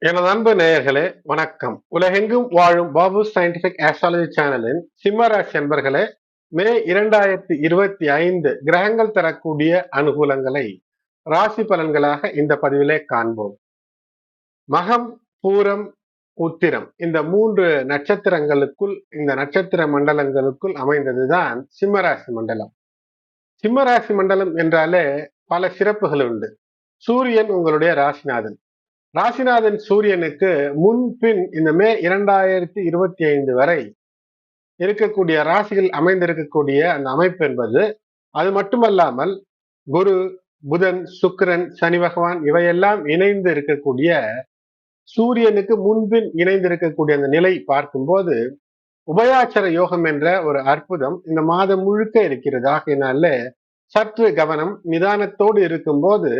எனது அன்பு நேயர்களே வணக்கம். உலகெங்கும் வாழும் பாபு சயின்டிபிக் ஆஸ்ட்ராலஜி சேனலின் சிம்மராசி அன்பர்களே மே இரண்டாயிரத்தி இருபத்தி ஐந்து கிரகங்கள் தரக்கூடிய அனுகூலங்களை ராசி பலன்களாக இந்த பதிவிலே காண்போம். மகம் பூரம் உத்திரம் இந்த மூன்று நட்சத்திரங்களுக்குள் இந்த நட்சத்திர மண்டலங்களுக்குள் அமைந்ததுதான் சிம்மராசி மண்டலம். சிம்மராசி மண்டலம் என்றாலே பல சிறப்புகள் உண்டு. சூரியன் உங்களுடைய ராசிநாதன். ராசிநாதன் சூரியனுக்கு முன்பின் இந்த மே இரண்டாயிரத்தி இருபத்தி ஐந்து வரை இருக்கக்கூடிய ராசிகள் அமைந்திருக்கக்கூடிய அந்த அமைப்பு என்பது அது மட்டுமல்லாமல் குரு புதன் சுக்கிரன் சனி பகவான் இவையெல்லாம் இணைந்து இருக்கக்கூடிய சூரியனுக்கு முன்பின் இணைந்து இருக்கக்கூடிய அந்த நிலை பார்க்கும்போது உபயாச்சர யோகம் என்ற ஒரு அற்புதம் இந்த மாதம் முழுக்க இருக்கிறது. ஆகையினால சற்று கவனம் நிதானத்தோடு இருக்கும்போது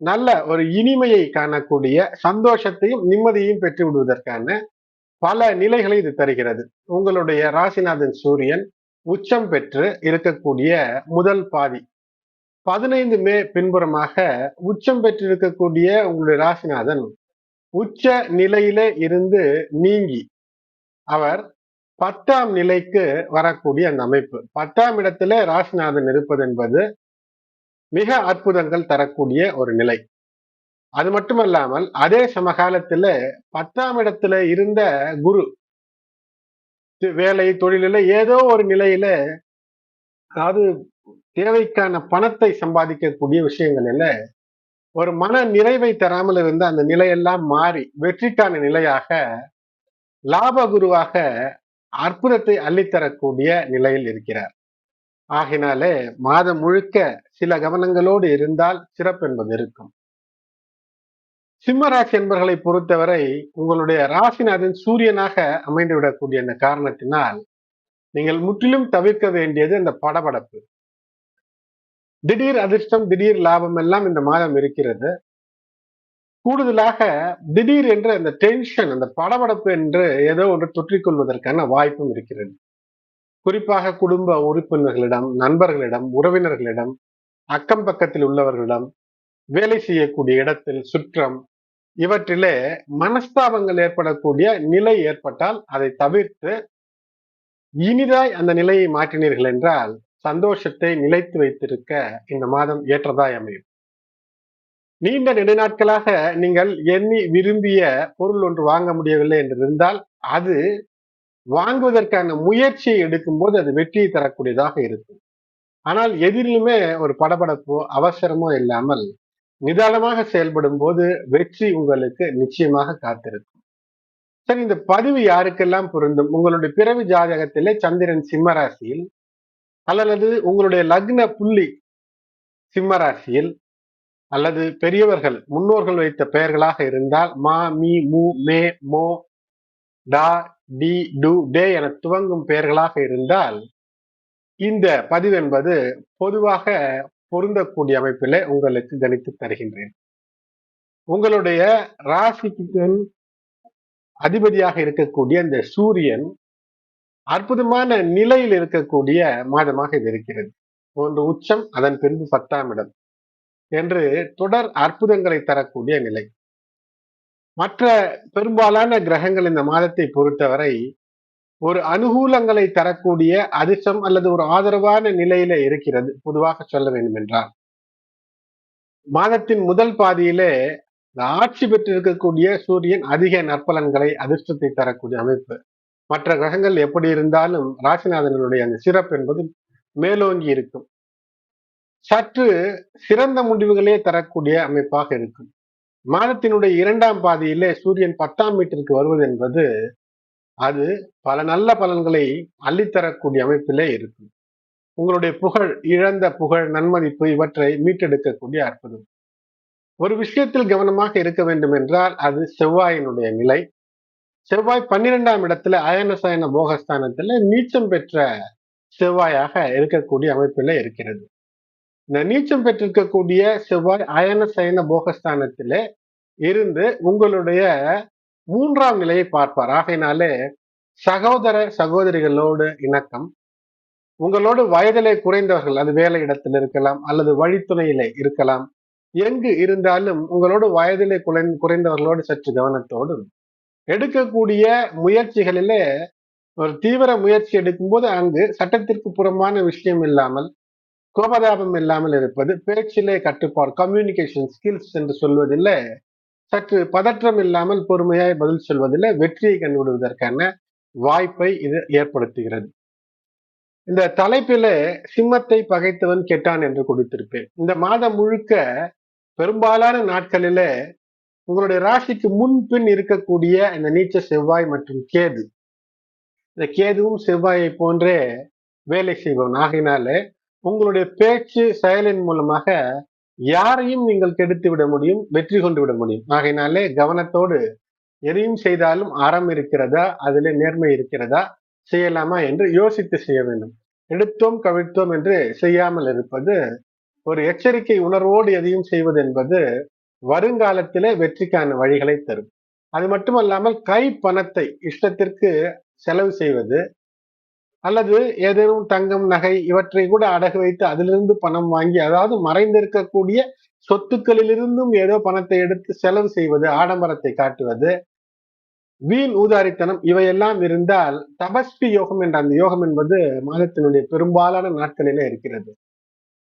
நல்ல ஒரு இனிமையை காணக்கூடிய சந்தோஷத்தையும் நிம்மதியையும் பெற்று விடுவதற்கான பல நிலைகளை இது தருகிறது. உங்களுடைய ராசிநாதன் சூரியன் உச்சம் பெற்று இருக்கக்கூடிய முதல் பாதி. பதினைந்து மே பின்புறமாக உச்சம் பெற்று இருக்கக்கூடிய உங்களுடைய ராசிநாதன் உச்ச நிலையிலே இருந்து நீங்கி அவர் பத்தாம் நிலைக்கு வரக்கூடிய அந்த அமைப்பு. பத்தாம் இடத்துல ராசிநாதன் இருப்பது என்பது மிக அற்புதங்கள் தரக்கூடிய ஒரு நிலை. அது மட்டுமல்லாமல் அதே சமகாலத்துல பத்தாம் இடத்துல இருந்த குரு வேலை தொழிலில் ஏதோ ஒரு நிலையில அதாவது தேவைக்கான பணத்தை சம்பாதிக்கக்கூடிய விஷயங்களில் ஒரு மன நிறைவை தராமல் இருந்த அந்த நிலையெல்லாம் மாறி வெற்றிக்கான நிலையாக லாப குருவாக அற்புதத்தை அள்ளித்தரக்கூடிய நிலையில் இருக்கிறார். ஆகினாலே மாதம் முழுக்க சில கவனங்களோடு இருந்தால் சிறப்பு என்பது இருக்கும். சிம்மராசி என்பர்களை பொறுத்தவரை உங்களுடைய ராசிநாதன் சூரியனாக அமைந்து விடக்கூடிய அந்த காரணத்தினால் நீங்கள் முற்றிலும் தவிர்க்க வேண்டியது அந்த படபடப்பு. திடீர் அதிர்ஷ்டம் திடீர் லாபம் எல்லாம் இந்த மாதம் இருக்கிறது. கூடுதலாக திடீர் என்று அந்த டென்ஷன் அந்த படபடப்பு என்று ஏதோ ஒன்று தொற்றிக்கொள்வதற்கான வாய்ப்பும் இருக்கிறது. குறிப்பாக குடும்ப உறுப்பினர்களிடம் நண்பர்களிடம் உறவினர்களிடம் அக்கம் பக்கத்தில் உள்ளவர்களிடம் வேலை செய்யக்கூடிய இடத்தில் சுற்றம் இவற்றிலே மனஸ்தாபங்கள் ஏற்படக்கூடிய நிலை ஏற்பட்டால் அதை தவிர்த்து இனிதாய் அந்த நிலையை மாற்றினீர்கள் என்றால் சந்தோஷத்தை நிலைத்து வைத்திருக்க இந்த மாதம் ஏற்றதாய் அமையும். நீண்ட நெடுநாட்களாக நீங்கள் எண்ணி விரும்பிய பொருள் ஒன்று வாங்க முடியவில்லை என்று இருந்தால் அது வாங்குவதற்கான முயற்சியை எடுக்கும் போது அது வெற்றியை தரக்கூடியதாக இருக்கும். ஆனால் எதிரிலுமே ஒரு படபடப்போ அவசரமோ இல்லாமல் நிதானமாக செயல்படும் போது வெற்றி உங்களுக்கு நிச்சயமாக காத்திருக்கும். சரி இந்த பதிவு யாருக்கெல்லாம் பொருந்தும்? உங்களுடைய பிறவி ஜாதகத்திலே சந்திரன் சிம்மராசியில் அல்லது உங்களுடைய லக்ன புள்ளி சிம்மராசியில் அல்லது பெரியவர்கள் முன்னோர்கள் வைத்த பெயர்களாக இருந்தால் மா மீ மு மே மோ டா டி டு டே என துவங்கும் பெயர்களாக இருந்தால் இந்த பதிவு என்பது பொதுவாக பொருந்தக்கூடிய அமைப்பிலே உங்களுக்கு கணித்து தருகின்றேன். உங்களுடைய ராசிக்கு அதிபதியாக இருக்கக்கூடிய இந்த சூரியன் அற்புதமான நிலையில் இருக்கக்கூடிய மாதமாக இது இருக்கிறது. ஒன்று உச்சம் அதன் பின்பு பத்தாம் இடம். என்று தொடர் அற்புதங்களை தரக்கூடிய நிலை. மற்ற பெரும்பாலான கிரகங்கள் இந்த மாதத்தை பொறுத்தவரை ஒரு அனுகூலங்களை தரக்கூடிய அதிர்ஷ்டம் அல்லது ஒரு ஆதரவான நிலையில இருக்கிறது. பொதுவாக சொல்ல வேண்டும் என்றால் மாதத்தின் முதல் பாதியிலே ஆட்சி பெற்றிருக்கக்கூடிய சூரியன் அதிக நற்பலன்களை அதிர்ஷ்டத்தை தரக்கூடிய அமைப்பு. மற்ற கிரகங்கள் எப்படி இருந்தாலும் ராசிநாதனுடைய அந்த சிறப்பு என்பது மேலோங்கி இருக்கும். சற்று சிறந்த முடிவுகளே தரக்கூடிய அமைப்பாக இருக்கும். மாதத்தினுடைய இரண்டாம் பாதியிலே சூரியன் பத்தாம் வீட்டிற்கு வருவது என்பது அது பல நல்ல பலன்களை அள்ளித்தரக்கூடிய அமைப்பிலே இருக்கும். உங்களுடைய புகழ் இழந்த புகழ் நன்மதிப்பு இவற்றை மீட்டெடுக்கக்கூடிய அற்புதம். ஒரு விஷயத்தில் கவனமாக இருக்க வேண்டும் என்றால் அது செவ்வாயினுடைய நிலை. செவ்வாய் பன்னிரெண்டாம் இடத்துல அயனசயன போகஸ்தானத்துல நீச்சம் பெற்ற செவ்வாயாக இருக்கக்கூடிய அமைப்பில இருக்கிறது. இந்த நீச்சம் பெற்றிருக்கக்கூடிய செவ்வாய் அயன சயன போகஸ்தானத்திலே இருந்து உங்களுடைய மூன்றாம் நிலையை பார்ப்பார். ஆகையினாலே சகோதர சகோதரிகளோடு இணக்கம் உங்களோடு வயதிலே குறைந்தவர்கள் அது வேலை இடத்தில் இருக்கலாம் அல்லது வழித்துணையிலே இருக்கலாம் எங்கு இருந்தாலும் உங்களோட வயதிலே குறைந்தவர்களோடு சற்று கவனத்தோடும் எடுக்கக்கூடிய முயற்சிகளிலே ஒரு தீவிர முயற்சி எடுக்கும்போது அங்கு சட்டத்திற்கு புறம்பான விஷயம் இல்லாமல் கோபதாபம் இல்லாமல் இருப்பது பேச்சிலே கட்டுப்பாடு கம்யூனிகேஷன் ஸ்கில்ஸ் என்று சொல்வதில் சற்று பதற்றம் இல்லாமல் பொறுமையாய் பதில் சொல்வதில் வெற்றியை கண்டுவிடுவதற்கான வாய்ப்பை இது ஏற்படுத்துகிறது. இந்த தலைப்பில சிம்மத்தை பகைத்தவன் கெட்டான் என்று கொடுத்திருப்பேன். இந்த மாதம் முழுக்க பெரும்பாலான நாட்களில உங்களுடைய ராசிக்கு முன்பின் இருக்கக்கூடிய இந்த நீச்ச செவ்வாய் மற்றும் கேது. இந்த கேதுவும் செவ்வாயை போன்றே வேலை செய்பவன். ஆகினாலே உங்களுடைய பேச்சு செயலின் மூலமாக யாரையும் நீங்கள் கெடுத்து விட முடியும் வெற்றி கொண்டு விட முடியும். ஆகையினாலே கவனத்தோடு எதையும் செய்தாலும் அறம் இருக்கிறதா அதிலே நேர்மை இருக்கிறதா செய்யலாமா என்று யோசித்து செய்ய வேண்டும். எடுத்தோம் கவிழ்த்தோம் என்று செய்யாமல் இருப்பது ஒரு எச்சரிக்கை உணர்வோடு எதையும் செய்வது என்பது வருங்காலத்திலே வெற்றிக்கான வழிகளை தரும். அது மட்டுமல்லாமல் கை பணத்தை இஷ்டத்திற்கு செலவு செய்வது அல்லது ஏதேனும் தங்கம் நகை இவற்றை கூட அடகு வைத்து அதிலிருந்து பணம் வாங்கி அதாவது மறைந்திருக்கக்கூடிய சொத்துக்களிலிருந்தும் ஏதோ பணத்தை எடுத்து செலவு செய்வது ஆடம்பரத்தை காட்டுவது வீண் ஊதாரித்தனம் இவையெல்லாம் இருந்தால் தபஸ்பி யோகம் என்ற அந்த யோகம் என்பது மாதத்தினுடைய பெரும்பாலான நாட்களிலே இருக்கிறது.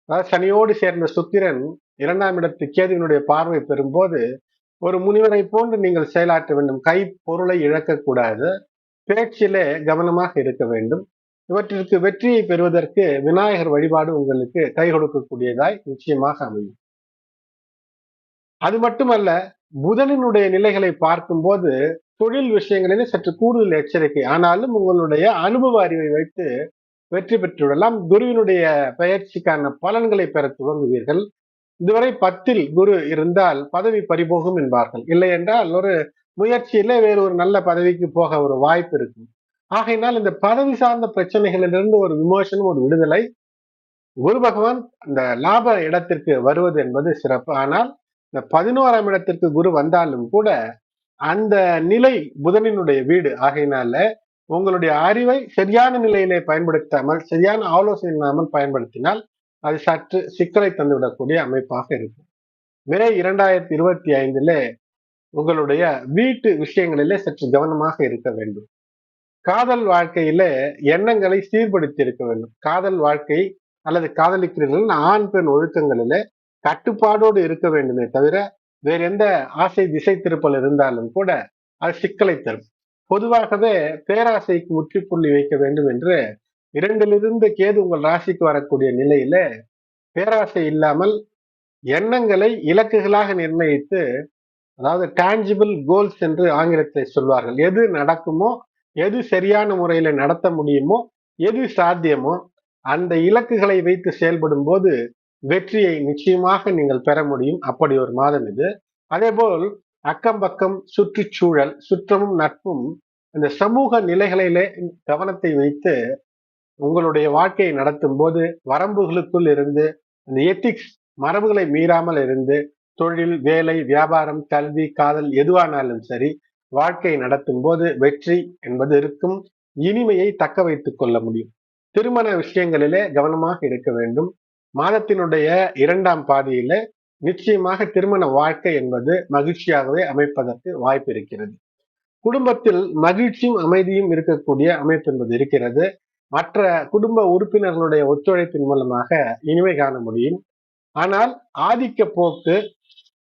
அதாவது சனியோடு சேர்ந்த சுக்கிரன் இரண்டாம் இடத்து கேதுவினுடைய பார்வை பெறும்போது ஒரு முனிவரை போன்று நீங்கள் செயலாற்ற வேண்டும். கை பொருளை இழக்கக்கூடாது. பேச்சிலே கவனமாக இருக்க வேண்டும். இவற்றிற்கு வெற்றியை பெறுவதற்கு விநாயகர் வழிபாடு உங்களுக்கு கை கொடுக்கக்கூடியதாய் நிச்சயமாக அமையும். அது மட்டுமல்ல புதனினுடைய நிலைகளை பார்க்கும்போது தொழில் விஷயங்களிலே சற்று கூடுதல் எச்சரிக்கை. ஆனாலும் உங்களுடைய அனுபவ அறிவை வைத்து வெற்றி பெற்றுவிடலாம். குருவினுடைய பயிற்சிக்கான பலன்களை பெற துவங்குவீர்கள். இதுவரை பத்தில் குரு இருந்தால் பதவி பறிபோகும் என்பார்கள். இல்லை என்றால் ஒரு முயற்சியில வேறு ஒரு நல்ல பதவிக்கு போக ஒரு வாய்ப்பு இருக்கும். ஆகையினால் இந்த பதவி சார்ந்த பிரச்சனைகளிலிருந்து ஒரு விமோசனம் ஒரு விடுதலை. குரு பகவான் இந்த லாப இடத்திற்கு வருவது என்பது சிறப்பு. ஆனால் இந்த பதினோராம் இடத்திற்கு குரு வந்தாலும் கூட அந்த நிலை புதனினுடைய வீடு. ஆகையினால உங்களுடைய அறிவை சரியான நிலையிலே பயன்படுத்தாமல் சரியான ஆலோசனை இல்லாமல் பயன்படுத்தினால் அது சற்று சிக்கலை தந்துவிடக்கூடிய அமைப்பாக இருக்கும். மே இரண்டாயிரத்தி இருபத்தி ஐந்துல உங்களுடைய வீட்டு விஷயங்களிலே சற்று கவனமாக இருக்க வேண்டும். காதல் வாழ்க்கையில எண்ணங்களை சீர்படுத்தி இருக்க வேண்டும் காதல் வாழ்க்கை அல்லது காதலிக்கிறீர்கள் ஆண் பெண் ஒழுக்கங்களில கட்டுப்பாடோடு இருக்க வேண்டுமே தவிர வேற எந்த ஆசை திசை திருப்பல் இருந்தாலும் கூட அது சிக்கலை தரும். பொதுவாகவே பேராசைக்கு முற்றுப்புள்ளி வைக்க வேண்டும் என்று இரண்டிலிருந்து கேது உங்கள் ராசிக்கு வரக்கூடிய நிலையில பேராசை இல்லாமல் எண்ணங்களை இலக்குகளாக நிர்ணயித்து அதாவது டான்ஜிபிள் கோல்ஸ் என்று ஆங்கிலத்தை சொல்வார்கள். எது நடக்குமோ எது சரியான முறையில நடத்த முடியுமோ எது சாத்தியமோ அந்த இலக்குகளை வைத்து செயல்படும் போது வெற்றியை நிச்சயமாக நீங்கள் பெற முடியும். அப்படி ஒரு மாதம் இது. அதே போல் அக்கம் பக்கம் சுற்றுச்சூழல் சுற்றமும் நட்பும் இந்த சமூக நிலைகளிலே கவனத்தை வைத்து உங்களுடைய வாழ்க்கையை நடத்தும் போது வரம்புகளுக்குள் இருந்து இந்த எத்திக்ஸ் மரபுகளை மீறாமல் இருந்து தொழில் வேலை வியாபாரம் கல்வி காதல் எதுவானாலும் சரி வாழ்க்கை நடத்தும் போது வெற்றி என்பது இருக்கும். இனிமையை தக்க வைத்துக் கொள்ள முடியும். திருமண விஷயங்களிலே கவனமாக இருக்க வேண்டும். மாதத்தினுடைய இரண்டாம் பாதியில நிச்சயமாக திருமண வாழ்க்கை என்பது மகிழ்ச்சியாகவே அமைப்பதற்கு வாய்ப்பு இருக்கிறது. குடும்பத்தில் மகிழ்ச்சியும் அமைதியும் இருக்கக்கூடிய அமைப்பு என்பது இருக்கிறது. மற்ற குடும்ப உறுப்பினர்களுடைய ஒத்துழைப்பின் மூலமாக இனிமை காண முடியும். ஆனால் ஆதிக்க போக்கு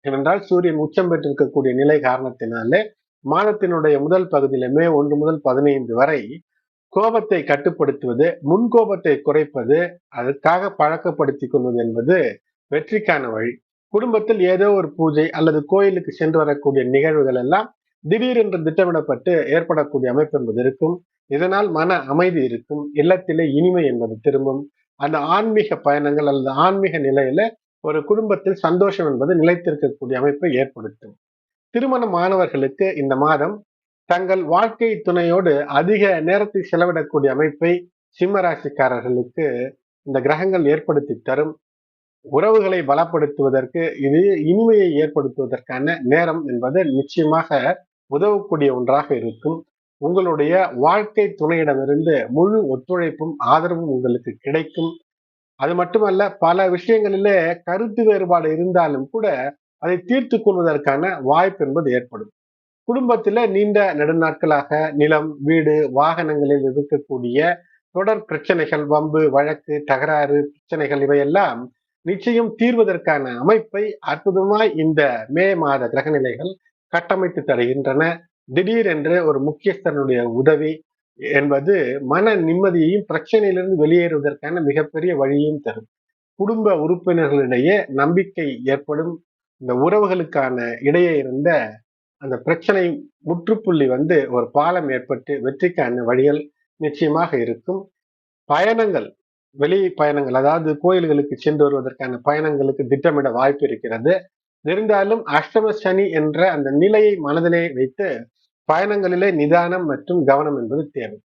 ஏனென்றால் சூரியன் உச்சம் பெற்றிருக்கக்கூடிய நிலை காரணத்தினாலே மாதத்தினுடைய முதல் பகுதியில மே ஒன்று முதல் பதினைந்து வரை கோபத்தை கட்டுப்படுத்துவது முன்கோபத்தை குறைப்பது அதற்காக பழக்கப்படுத்திக் கொள்வது என்பது வெற்றிக்கான வழி. குடும்பத்தில் ஏதோ ஒரு பூஜை அல்லது கோயிலுக்கு சென்று வரக்கூடிய நிகழ்வுகள் எல்லாம் திடீரென்று திட்டமிடப்பட்டு ஏற்படக்கூடிய அமைப்பு என்பது இருக்கும். இதனால் மன அமைதி இருக்கும். இல்லத்திலே இனிமை என்பது திரும்பும். அந்த ஆன்மீக பயணங்கள் அல்லது ஆன்மீக நிலையில ஒரு குடும்பத்தில் சந்தோஷம் என்பது நிலைத்திருக்கக்கூடிய அமைப்பை ஏற்படுத்தும். திருமண மாணவர்களுக்கு இந்த மாதம் தங்கள் வாழ்க்கை துணையோடு அதிக நேரத்தை செலவிடக்கூடிய அமைப்பை சிம்மராசிக்காரர்களுக்கு இந்த கிரகங்கள் ஏற்படுத்தி தரும். உறவுகளை பலப்படுத்துவதற்கு இது இனிமையை ஏற்படுத்துவதற்கான நேரம் என்பது நிச்சயமாக உதவக்கூடிய ஒன்றாக இருக்கும். உங்களுடைய வாழ்க்கை துணையிடமிருந்து முழு ஒத்துழைப்பும் ஆதரவும் உங்களுக்கு கிடைக்கும். அது மட்டுமல்ல பல விஷயங்களிலே கருத்து வேறுபாடு இருந்தாலும் கூட அதை தீர்த்து கொள்வதற்கான வாய்ப்பு என்பது ஏற்படும். குடும்பத்துல நீண்ட நெடுநாட்களாக நிலம் வீடு வாகனங்களில் இருக்கக்கூடிய தொடர் பிரச்சனைகள் வம்பு வழக்கு தகராறு பிரச்சனைகள் இவையெல்லாம் நிச்சயம் தீர்வதற்கான அமைப்பை அற்புதமாய் இந்த மே மாத கிரகநிலைகள் கட்டமைத்து தருகின்றன. திடீரென்று ஒரு முக்கியஸ்தனுடைய உதவி என்பது மன நிம்மதியையும் பிரச்சனையிலிருந்து வெளியேறுவதற்கான மிகப்பெரிய வழியையும் தரும். குடும்ப உறுப்பினர்களிடையே நம்பிக்கை ஏற்படும். இந்த உறவுகளுக்கான இடையே இருந்த அந்த பிரச்சனை முற்றுப்புள்ளி வந்து ஒரு பாலம் ஏற்பட்டு வெற்றிக்கான வழிகள் நிச்சயமாக இருக்கும். பயணங்கள் வெளி பயணங்கள் அதாவது கோயில்களுக்கு சென்று வருவதற்கான பயணங்களுக்கு திட்டமிட வாய்ப்பு இருக்கிறது. இருந்தாலும் அஷ்டம சனி என்ற அந்த நிலையை மனதிலே வைத்து பயணங்களிலே நிதானம் மற்றும் கவனம் என்பது தேவை.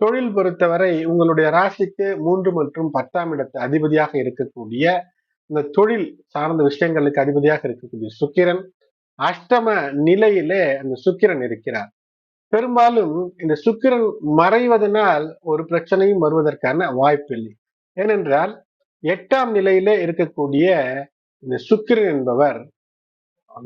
தொழில் பொறுத்தவரை உங்களுடைய ராசிக்கு மூன்று மற்றும் பத்தாம் இடத்து அதிபதியாக இருக்கக்கூடிய இந்த தொழில் சார்ந்த விஷயங்களுக்கு அதிபதியாக இருக்கக்கூடிய சுக்கிரன் அஷ்டம நிலையிலே அந்த சுக்கிரன் இருக்கிறார். பெரும்பாலும் இந்த சுக்கிரன் மறைவதனால் ஒரு பிரச்சனையும் வருவதற்கான வாய்ப்பில்லை ஏனென்றால் எட்டாம் நிலையிலே இருக்கக்கூடிய இந்த சுக்கிரன் என்பவர்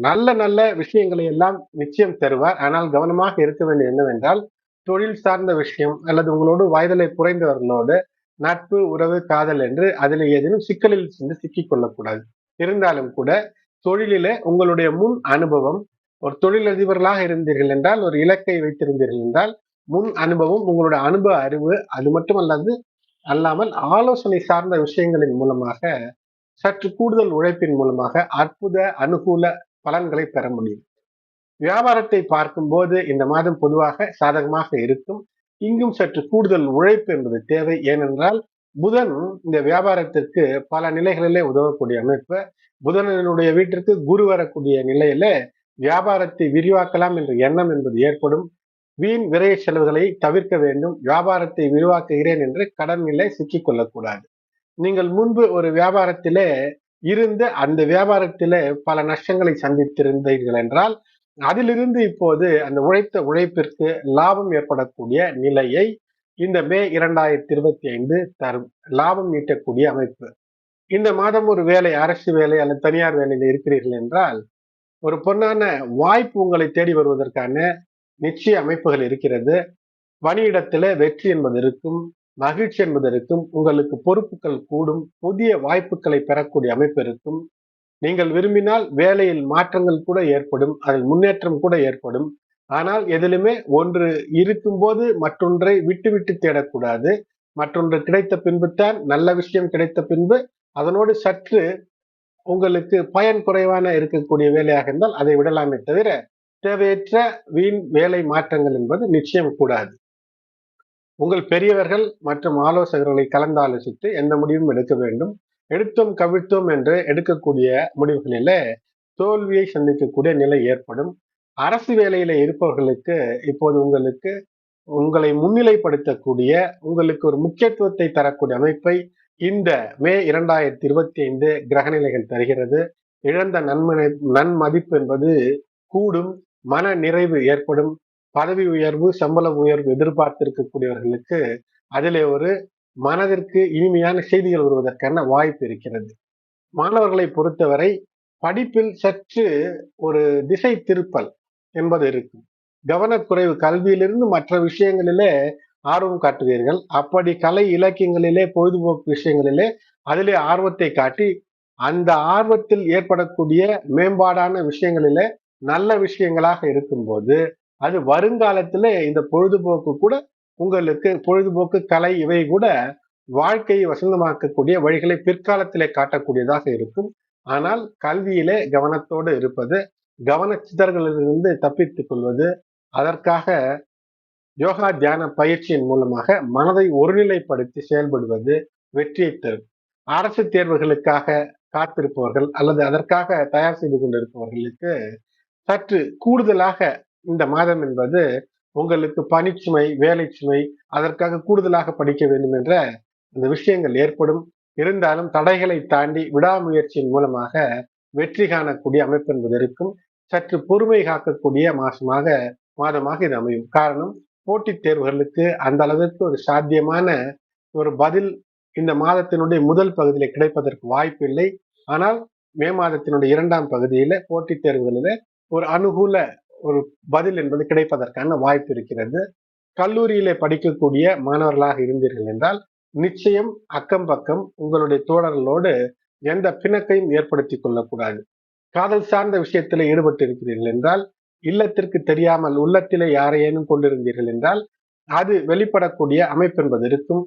நல்ல நல்ல விஷயங்களை எல்லாம் நிச்சயம் தருவார். ஆனால் கவனமாக இருக்க வேண்டியது என்னவென்றால் தொழில் சார்ந்த விஷயம் அல்லது உங்களோடு வயதிலை குறைந்தவர்களோடு நட்பு உறவு காதல் என்று அதில் ஏதேனும் சிக்கலில் சென்று சிக்கிக் கொள்ளக்கூடாது. இருந்தாலும் கூட தொழிலில உங்களுடைய முன் அனுபவம் ஒரு தொழிலதிபர்களாக இருந்தீர்கள் என்றால் ஒரு இலக்கை வைத்திருந்தீர்கள் என்றால் முன் அனுபவம் உங்களுடைய அனுபவ அறிவு அது மட்டுமல்லாது அல்லாமல் ஆலோசனை சார்ந்த விஷயங்களின் மூலமாக சற்று கூடுதல் உழைப்பின் மூலமாக அற்புத அனுகூல பலன்களை பெற முடியும். வியாபாரத்தை பார்க்கும்போது இந்த மாதம் பொதுவாக சாதகமாக இருக்கும். இங்கும் சற்று கூடுதல் உழைப்பு என்பது தேவை. ஏனென்றால் புதன் இந்த வியாபாரத்திற்கு பல நிலைகளிலே உதவக்கூடிய அமைப்பு. புதனனுடைய வீட்டிற்கு குரு வரக்கூடிய நிலையில வியாபாரத்தை விரிவாக்கலாம் என்ற எண்ணம் என்பது ஏற்படும். வீண் விரைய செலவுகளை தவிர்க்க வேண்டும். வியாபாரத்தை விரிவாக்குகிறேன் என்று கடன் நிலை சிக்கிக் கொள்ளக்கூடாது. நீங்கள் முன்பு ஒரு வியாபாரத்திலே இருந்து அந்த வியாபாரத்திலே பல நஷ்டங்களை சந்தித்திருந்தீர்கள் என்றால் அதிலிருந்து இப்போது அந்த உழைத்த உழைப்பிற்கு லாபம் ஏற்படக்கூடிய நிலையை இந்த மே இரண்டாயிரத்தி இருபத்தி ஐந்து தரும். லாபம் ஈட்டக்கூடிய அமைப்பு. இந்த மாதம் ஒரு வேலை அரசு வேலை அல்லது தனியார் வேலையில் இருக்கிறீர்கள் என்றால் ஒரு பொன்னான வாய்ப்பு உங்களை தேடி வருவதற்கான நிச்சய அமைப்புகள் இருக்கிறது. பணியிடத்துல வெற்றி என்பது இருக்கும் மகிழ்ச்சி என்பது இருக்கும் உங்களுக்கு பொறுப்புகள் கூடும் புதிய வாய்ப்புகளை பெறக்கூடிய அமைப்பு இருக்கும். நீங்கள் விரும்பினால் வேலையில் மாற்றங்கள் கூட ஏற்படும் அதில் முன்னேற்றம் கூட ஏற்படும். ஆனால் எதிலுமே ஒன்று இருக்கும்போது மற்றொன்றை விட்டு விட்டு தேடக்கூடாது. மற்றொன்று கிடைத்த பின்புத்தான் நல்ல விஷயம் கிடைத்த பின்பு அதனோடு சற்று உங்களுக்கு பயன் குறைவான இருக்கக்கூடிய வேலையாக இருந்தால் அதை விடலாமே தவிர தேவையற்ற வீண் வேலை மாற்றங்கள் என்பது நிச்சயம் கூடாது. உங்கள் பெரியவர்கள் மற்றும் ஆலோசகர்களை கலந்தாலோசித்து எந்த முடிவும் எடுக்க வேண்டும். எடுத்தோம் கவிழ்த்தோம் என்று எடுக்கக்கூடிய முடிவுகளில் தோல்வியை சந்திக்கக்கூடிய நிலை ஏற்படும். அரசு வேலையில இருப்பவர்களுக்கு இப்போது உங்களுக்கு உங்களை முன்னிலைப்படுத்தக்கூடிய உங்களுக்கு ஒரு முக்கியத்துவத்தை தரக்கூடிய அமைப்பை இந்த மே இரண்டாயிரத்தி இருபத்தி ஐந்து கிரகநிலைகள் தருகிறது. இழந்த நன்மனை நன்மதிப்பு என்பது கூடும் மன நிறைவு ஏற்படும். பதவி உயர்வு சம்பள உயர்வு எதிர்பார்த்திருக்கக்கூடியவர்களுக்கு அதிலே ஒரு மனதிற்கு இனிமையான செய்திகள் வருவதற்கான வாய்ப்பு இருக்கிறது. மாணவர்களை பொறுத்தவரை படிப்பில் சற்று ஒரு திசை திருப்பல் என்பது இருக்கும். கவனக்குறைவு கல்வியிலிருந்து மற்ற விஷயங்களிலே ஆர்வம் காட்டுவீர்கள். அப்படி கலை இலக்கியங்களிலே பொழுதுபோக்கு விஷயங்களிலே அதிலே ஆர்வத்தை காட்டி அந்த ஆர்வத்தில் ஏற்படக்கூடிய மேம்பாடான விஷயங்களிலே நல்ல விஷயங்களாக இருக்கும்போது அது வருங்காலத்துல இந்த பொழுதுபோக்கு கூட உங்களுக்கு பொழுதுபோக்கு கலை இவை கூட வாழ்க்கையை வசந்தமாக்கக்கூடிய வழிகளை பிற்காலத்திலே காட்டக்கூடியதாக இருக்கும். ஆனால் கல்வியிலே கவனத்தோடு இருப்பது கவன சிதறல்களிலிருந்து தப்பித்துக் கொள்வது அதற்காக யோகா தியான பயிற்சியின் மூலமாக மனதை ஒருநிலைப்படுத்தி செயல்படுவது வெற்றியை தரும். அரசு தேர்வுகளுக்காக காத்திருப்பவர்கள் அல்லது அதற்காக தயார் செய்து கொண்டிருப்பவர்களுக்கு சற்று கூடுதலாக இந்த மாதம் என்பது உங்களுக்கு பணிச்சுமை வேலை சுமை அதற்காக கூடுதலாக படிக்க வேண்டும் என்ற அந்த விஷயங்கள் ஏற்படும். இருந்தாலும் தடைகளை தாண்டி விடாமுயற்சியின் மூலமாக வெற்றி காணக்கூடிய அமைப்பு என்பது இருக்கும். சற்று பொறுமை காக்கக்கூடிய மாசமாக மாதமாக இது அமையும். காரணம் போட்டித் தேர்வுகளுக்கு அந்த அளவிற்கு ஒரு சாத்தியமான ஒரு பதில் இந்த மாதத்தினுடைய முதல் பகுதியில் கிடைப்பதற்கு வாய்ப்பு இல்லை. ஆனால் மே மாதத்தினுடைய இரண்டாம் பகுதியில போட்டித் தேர்வுகளில ஒரு அனுகூல ஒரு பதில் என்பது கிடைப்பதற்கான வாய்ப்பு இருக்கிறது. கல்லூரியிலே படிக்கக்கூடிய மாணவர்களாக இருந்தீர்கள் என்றால் நிச்சயம் அக்கம் பக்கம் உங்களுடைய தோழர்களோடு எந்த பிணக்கையும் ஏற்படுத்தி கொள்ளக்கூடாது. காதல் சார்ந்த விஷயத்தில் ஈடுபட்டு இருக்கிறீர்கள் என்றால் இல்லத்திற்கு தெரியாமல் உள்ளத்திலே யாரையேனும் கொண்டிருந்தீர்கள் என்றால் அது வெளிப்படக்கூடிய அமைப்பு என்பது இருக்கும்.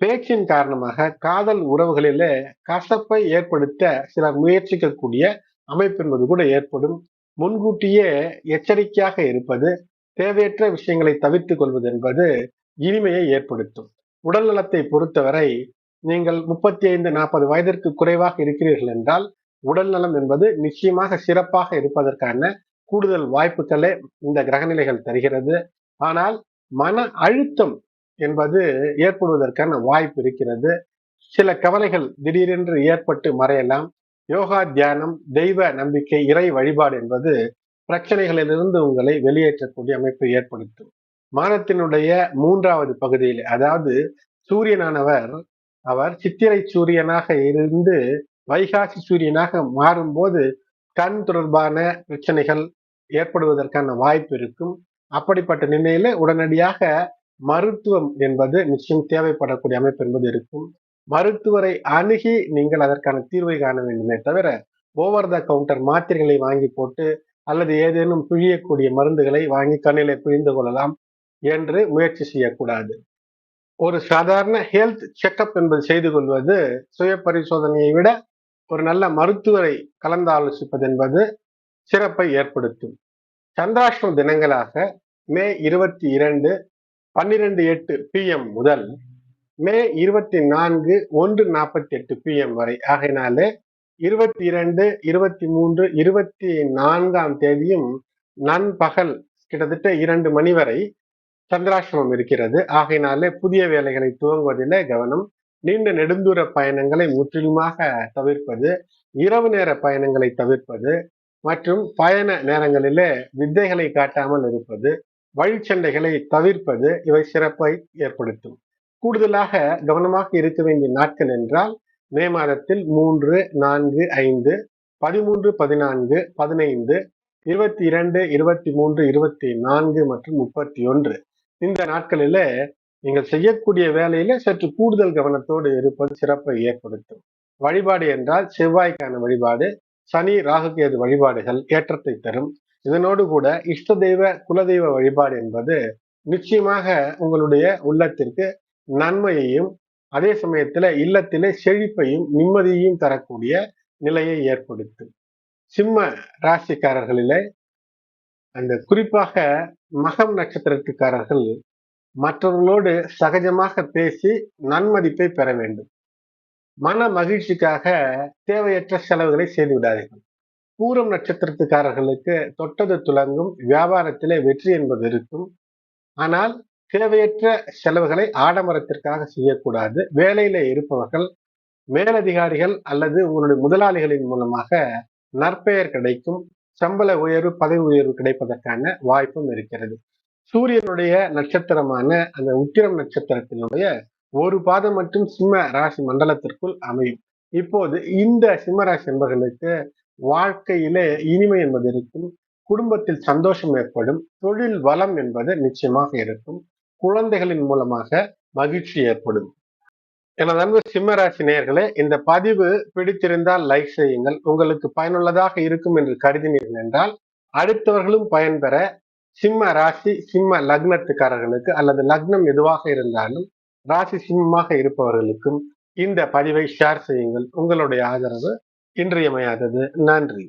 பேச்சின் காரணமாக காதல் உறவுகளிலே கசப்பை ஏற்படுத்த சிலர் முயற்சிக்கக்கூடிய அமைப்பு என்பது கூட ஏற்படும். முன்கூட்டியே எச்சரிக்கையாக இருப்பது தேவையற்ற விஷயங்களை தவிர்த்து கொள்வது என்பது இனிமையை ஏற்படுத்தும். உடல் நலத்தை பொறுத்தவரை நீங்கள் முப்பத்தி ஐந்து நாற்பது வயதிற்கு குறைவாக இருக்கிறீர்கள் என்றால் உடல் நலம் என்பது நிச்சயமாக சிறப்பாக இருப்பதற்கான கூடுதல் வாய்ப்புகளை இந்த கிரகநிலைகள் தருகிறது. ஆனால் மன அழுத்தம் என்பது ஏற்படுவதற்கான வாய்ப்பு இருக்கிறது. சில கவலைகள் திடீரென்று ஏற்பட்டு மறையலாம். யோகா தியானம் தெய்வ நம்பிக்கை இறை வழிபாடு என்பது பிரச்சனைகளிலிருந்து உங்களை வெளியேற்றக்கூடிய அமைப்பை ஏற்படுத்தும். மாதத்தினுடைய மூன்றாவது பகுதியில் அதாவது சூரியனானவர் அவர் சித்திரை சூரியனாக இருந்து வைகாசி சூரியனாக மாறும்போது கண் தொடர்பான பிரச்சனைகள் ஏற்படுவதற்கான வாய்ப்பு இருக்கும். அப்படிப்பட்ட நிலையில உடனடியாக மருத்துவம் என்பது நிச்சயம் தேவைப்படக்கூடிய அமைப்பு என்பது இருக்கும். மருத்துவரை அணுகி நீங்கள் அதற்கான தீர்வை காண வேண்டுமே தவிர ஓவர் த கவுண்டர் மாத்திரைகளை வாங்கி போட்டு அல்லது ஏதேனும் பிழியக்கூடிய மருந்துகளை வாங்கி கண்ணிலே பிழிந்து கொள்ளலாம் என்று முயற்சி செய்யக்கூடாது. ஒரு சாதாரண ஹெல்த் செக்கப் என்பது செய்து கொள்வது சுய பரிசோதனையை விட ஒரு நல்ல மருத்துவரை கலந்தாலோசிப்பது என்பது சிறப்பை ஏற்படுத்தும். சந்திராஷ்டிரம் தினங்களாக மே இருபத்தி இரண்டு பன்னிரெண்டு எட்டு பிஎம் முதல் மே இருபத்தி நான்கு ஒன்று நாற்பத்தி எட்டு பிஎம் வரை. ஆகையினாலே இருபத்தி இரண்டு இருபத்தி மூன்று இருபத்தி நான்காம் தேதியும் நண்பகல் கிட்டத்தட்ட இரண்டு மணி வரை சந்திராசிரமம் இருக்கிறது. ஆகையினாலே புதிய வேலைகளை துவங்குவதிலே கவனம். நீண்ட நெடுந்தூர பயணங்களை முற்றிலுமாக தவிர்ப்பது இரவு நேர பயணங்களை தவிர்ப்பது மற்றும் பயண நேரங்களிலே வித்தைகளை காட்டாமல் இருப்பது வழிச்சண்டைகளை தவிர்ப்பது இவை சிறப்பை ஏற்படுத்தும். கூடுதலாக கவனமாக இருக்க வேண்டிய நாட்கள் என்றால் மே மாதத்தில் மூன்று நான்கு ஐந்து பதிமூன்று பதினான்கு பதினைந்து இருபத்தி இரண்டு இருபத்தி மூன்று இருபத்தி நான்கு மற்றும் முப்பத்தி ஒன்று இந்த நாட்களில நீங்கள் செய்யக்கூடிய வேலையில சற்று கூடுதல் கவனத்தோடு இருப்பது சிறப்பை ஏற்படுத்தும். வழிபாடு என்றால் செவ்வாய்க்கான வழிபாடு சனி ராகுகேது வழிபாடுகள் ஏற்றத்தை தரும். இதனோடு கூட இஷ்ட தெய்வ குலதெய்வ வழிபாடு என்பது நிச்சயமாக உங்களுடைய உள்ளத்திற்கு நன்மையையும் அதே சமயத்துல இல்லத்திலே செழிப்பையும் நிம்மதியையும் தரக்கூடிய நிலையை ஏற்படுத்தும் சிம்ம ராசிக்காரர்களிலே அந்த குறிப்பாக மகம் நட்சத்திரத்துக்காரர்கள் மற்றவர்களோடு சகஜமாக பேசி நன்மதிப்பை பெற வேண்டும். மன மகிழ்ச்சிக்காக தேவையற்ற செலவுகளை செய்து விடாதீர்கள். பூரம் நட்சத்திரத்துக்காரர்களுக்கு தொட்டது துலங்கும் வியாபாரத்திலே வெற்றி என்பது இருக்கும். ஆனால் தேவையற்ற செலவுகளை ஆடம்பரத்திற்காக செய்யக்கூடாது. வேலையில இருப்பவர்கள் மேலதிகாரிகள் அல்லது உங்களுடைய முதலாளிகளின் மூலமாக நற்பெயர் கிடைக்கும் சம்பள உயர்வு பதவி உயர்வு கிடைப்பதற்கான வாய்ப்பும் இருக்கிறது. சூரியனுடைய நட்சத்திரமான அந்த உத்திரம் நட்சத்திரத்தினுடைய ஒரு பாதம் மட்டும் சிம்ம ராசி மண்டலத்திற்குள் அமையும். இப்போது இந்த சிம்ம ராசி வாழ்க்கையிலே இனிமை என்பது இருக்கும் குடும்பத்தில் சந்தோஷம் ஏற்படும் தொழில் வளம் என்பது நிச்சயமாக இருக்கும். குழந்தைகளின் மூலமாக மகிழ்ச்சி ஏற்படும். எனது அன்பு சிம்மராசி நேயர்களே இந்த பதிவு பிடித்திருந்தால் லைக் செய்யுங்கள். உங்களுக்கு பயனுள்ளதாக இருக்கும் என்று கருதினீர்கள் என்றால் அடுத்தவர்களும் பயன்பெற சிம்ம ராசி சிம்ம லக்னத்துக்காரர்களுக்கு அல்லது லக்னம் எதுவாக இருந்தாலும் ராசி சிம்மமாக இருப்பவர்களுக்கும் இந்த பதிவை ஷேர் செய்யுங்கள். உங்களுடைய ஆதரவு இன்றியமையாதது. நன்றி.